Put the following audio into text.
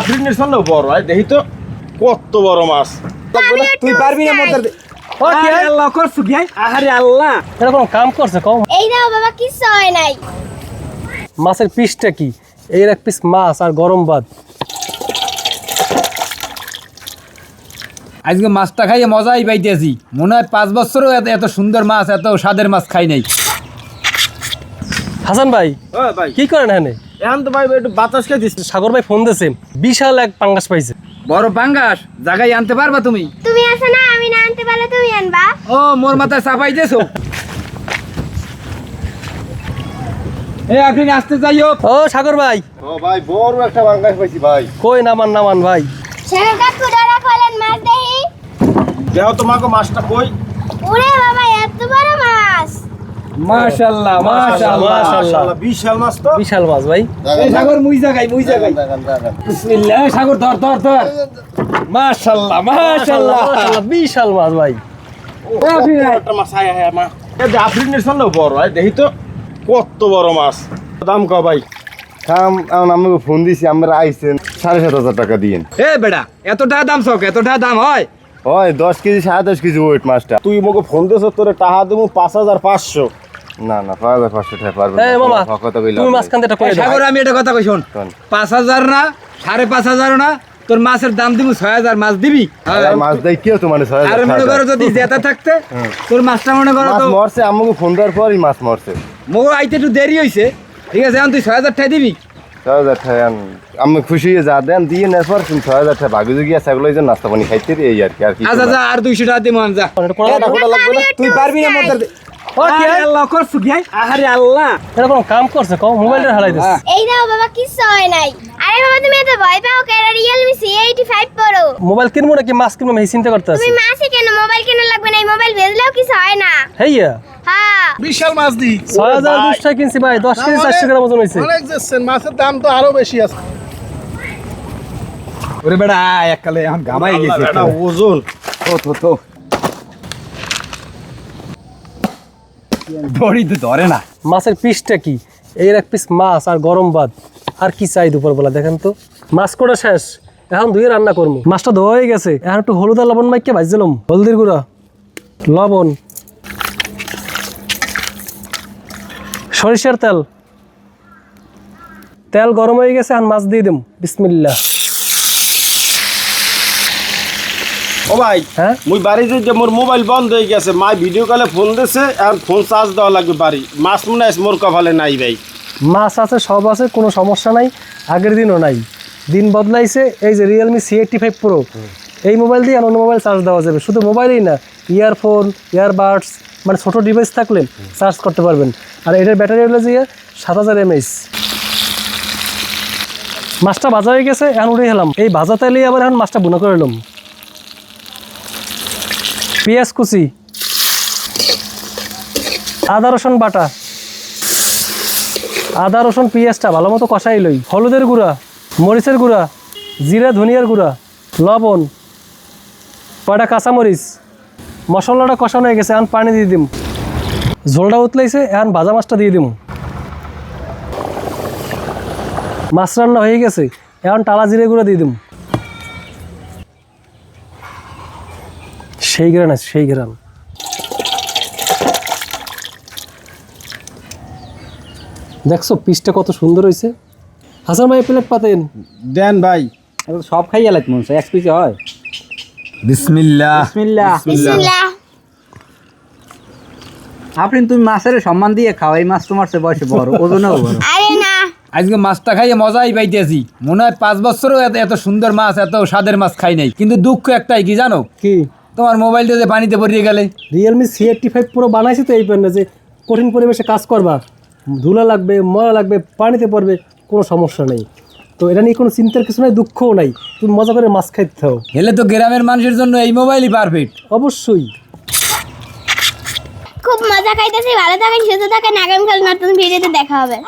আফ্রিনের সামনে বড় হয় দেখি তো কত বড় মাছ। তুই পারবি না মোটর ও কি? আরে আল্লাহ করছু কি আহারে আল্লাহ এরকম কাম করছে কম এই দাও বাবা কিচ্ছু হয় নাই। মাছের পিসটা কি? এর এক পিস মাছ আর গরম ভাত। আজকে মাছটা খাইয়ে মজাই পাইতেছি। মনে হয় পাঁচ বছরও এত এত সুন্দর মাছ এত স্বাদের মাছ খাই নাই। হাসান ভাই ভাই। কি করেন এখানে? এখন তো ভাই একটু বাতাস খেয়ে দিচ্ছি সাগর ভাই ফোন দিয়েছে বিশাল এক পাঙ্গাস পাইছে। বড় পাঙ্গাস জায়গায় আনতে পারবা তুমি? তুমি আসো না আমি না আনতে পারলে তুমি আনবা। ও মোর মাথায় চাপাই দিয়েছ এ আপনি আসতে যাইও। ও সাগর ভাই। ও ভাই বড় একটা বাঙ্গাস পাইছি ভাই। কই নামান নামান ভাই? কাকু খোলেন মাছ দেহ তোমাকে মাছটা কই? ওরে মাশাআল্লাহ মাশাআল্লাহ। মাশাআল্লাহ। বিশাল মাছ তো। বিশাল মাছ ভাই। এই সাগর মুই জায়গায় মুই জায়গায় বিসমিল্লাহ সাগর ধর ধর ধর। মাশাআল্লাহ মাশাআল্লাহ। মাশাআল্লাহ, বিশাল মাছ ভাই। একটা মাছ আয় আয় মা। এই যে আফ্রিনের সামনে বড় হয় দেখি তো। কত বড় মাছ। দাম ক ভাই। আমাকে ফোন দিছি আমরা আইছেন। সাড়ে সাত হাজার টাকা দিয়েন। এ বেড়া এত টাকা দাম শখ এত টাকা দাম হয়। হয় দশ কেজি সাড়ে দশ কেজি ওয়েট মাছটা। তুই মোকে ফোন দিয়েছ তোরে টাকা দেবো পাঁচ হাজার পাঁচশো। না না পারবেন এই মামা তুমি সাগর আমি এটা কথা কই শোন। শোন। না সাড়ে পাঁচ হাজার না তোর মাছের দাম দিব মাছ দিবি? মাছ দেয় কেউ তো মানে ছয় আর মনে করো যদি জেতা থাকতে তোর মাছটা মনে করো তো মরছে আমাকে ফোন দেওয়ার পরই মাছ মরছে। মোর আইতে একটু দেরি হইছে। ঠিক আছে এখন তুই ছয় হাজার টাকা দিবি। ছয় হাজার টাকা আমি খুশি হয়ে যা দেন দিয়ে নেওয়ার পর তুমি ছয় হাজার টাকা ভাগে গিয়ে সেগুলো এই জন্য নাস্তা পানি খাইতে এই আর কি আর কি আচ্ছা আর দুইশো টাকা দিব যা। এটা করে দাও। তুই পারবি না মোটর ও কি? আল্লাহ কাম করছে কম মোবাইলটা হারাই দিচ্ছে এই দাও বাবা কিচ্ছু হয় নাই। আরে বাবা তুমি এত ভয় পাও কেন? Realme C eighty five mobile কিনবো নাকি কিনবো আমি চিন্তা করতে আছি? তুমি মাসে কেন? মোবাইল কেন লাগবে না এই মোবাইল বেচলেও কিছু হয় না। হেইয়া। হ্যাঁ। বিশাল মাছ দি। টাকা কিনছি ভাই কেজি গ্রাম ওজন হয়েছে। অনেক যাচ্ছেন মাছের দাম তো আরও বেশি আছে। ওরে বেড়া এককালে এখন গামাই গেছে ওজন। তো তো তো। বড়ি তো ধরে না। মাছের পিসটা কি? এর এক পিস মাছ আর গরম ভাত। আর কি চাই দুপুরবেলা, দেখেন তো। মাছ কোটা শেষ? এখন ধুয়ে রান্না করব। মাছটা ধোয়া হয়ে গেছে। এখন একটু হলুদ আর লবণ মাইকে ভাজছিলাম। হলদির গুঁড়া, লবণ, সরিষার তেল। তেল গরম হয়ে গেছে আর মাছ দিয়ে দিম। বিসমিল্লা ও ভাই হ্যাঁ? মুই বাড়ি যে মোর মোবাইল বন্ধ হয়ে গেছে মা ভিডিও কলে ফোন দিছে আর ফোন চার্জ দেওয়া লাগবে বাড়ি। মাছ মনে হয় মোর কপালে নাই ভাই। মাছ আছে সব আছে কোনো সমস্যা নাই আগের দিনও নাই। দিন বদলাইছে এই যে Realme C eighty five pro এই মোবাইল দিয়ে আর অন্য মোবাইল চার্জ দেওয়া যাবে শুধু মোবাইলেই না ইয়ারফোন ইয়ারবাডস মানে ছোটো ডিভাইস থাকলে চার্জ করতে পারবেন। আর এটার ব্যাটারি হলো যে সাত হাজার এমএইচ মাছটা ভাজা হয়ে গেছে এখন উঠে গেলাম এই ভাজা তেলেই আবার এখন মাছটা বোনা করে এলাম। পেঁয়াজ কুচি, আদা, রসুন বাটা, আদা, রসুন, পেঁয়াজটা ভালো মতো কষাই লই। হলুদের গুঁড়া, মরিচের গুঁড়া, জিরা, ধনিয়ার গুঁড়া, লবণ, কয়টা কাঁচামরিচ, মশলাটা কষানো হয়ে গেছে, এখন পানি দিয়ে দিম। ঝোলটা উতলাইছে, এখন ভাজা মাছটা দিয়ে দিম। মাছ রান্না হয়ে গেছে, এখন টালা জিরে গুঁড়া দিয়ে দিম। সেই গ্রান আছে সেই গ্রান। দেখছ পিসটা কত সুন্দর হয়েছে। হাসান ভাই প্লেট পাতেন। দেন ভাই। সব খাইয়া লাগবে মনে হচ্ছে এক পিসে হয়। বিসমিল্লাহ। বিসমিল্লাহ। বিসমিল্লাহ। আপনি তুমি মাছের সম্মান দিয়ে খাও এই মাছ তোমার চেয়ে বয়সে বড় ওজনেও বড়। আরে না। আজকে মাছটা খাইয়ে মজাই পাইতেছি। মনে হয় পাঁচ বছরও এত এত সুন্দর মাছ এত স্বাদের মাছ খাই নাই। কিন্তু দুঃখ একটাই কি জানো? কি? তোমার মোবাইলটা যে পানিতে পড়িয়ে গেলে। রিয়েলমি সি এইটটি ফাইভ পুরো বানাইছি তো এই প্যান্টে যে কঠিন পরিবেশে কাজ করবা। ধুলা লাগবে মরা লাগবে পানিতে পড়বে কোনো সমস্যা নেই। তো এটা নিয়ে কোনো চিন্তার কিছু নাই দুঃখও নাই। তুমি মজা করে মাছ খাইতে থাও। হেলে তো গ্রামের মানুষের জন্য এই মোবাইলই পারফেক্ট অবশ্যই। খুব মজা খাইতেছি ভালো থাকেন সুস্থ থাকেন আগামীকাল নতুন ভিডিওতে দেখা হবে।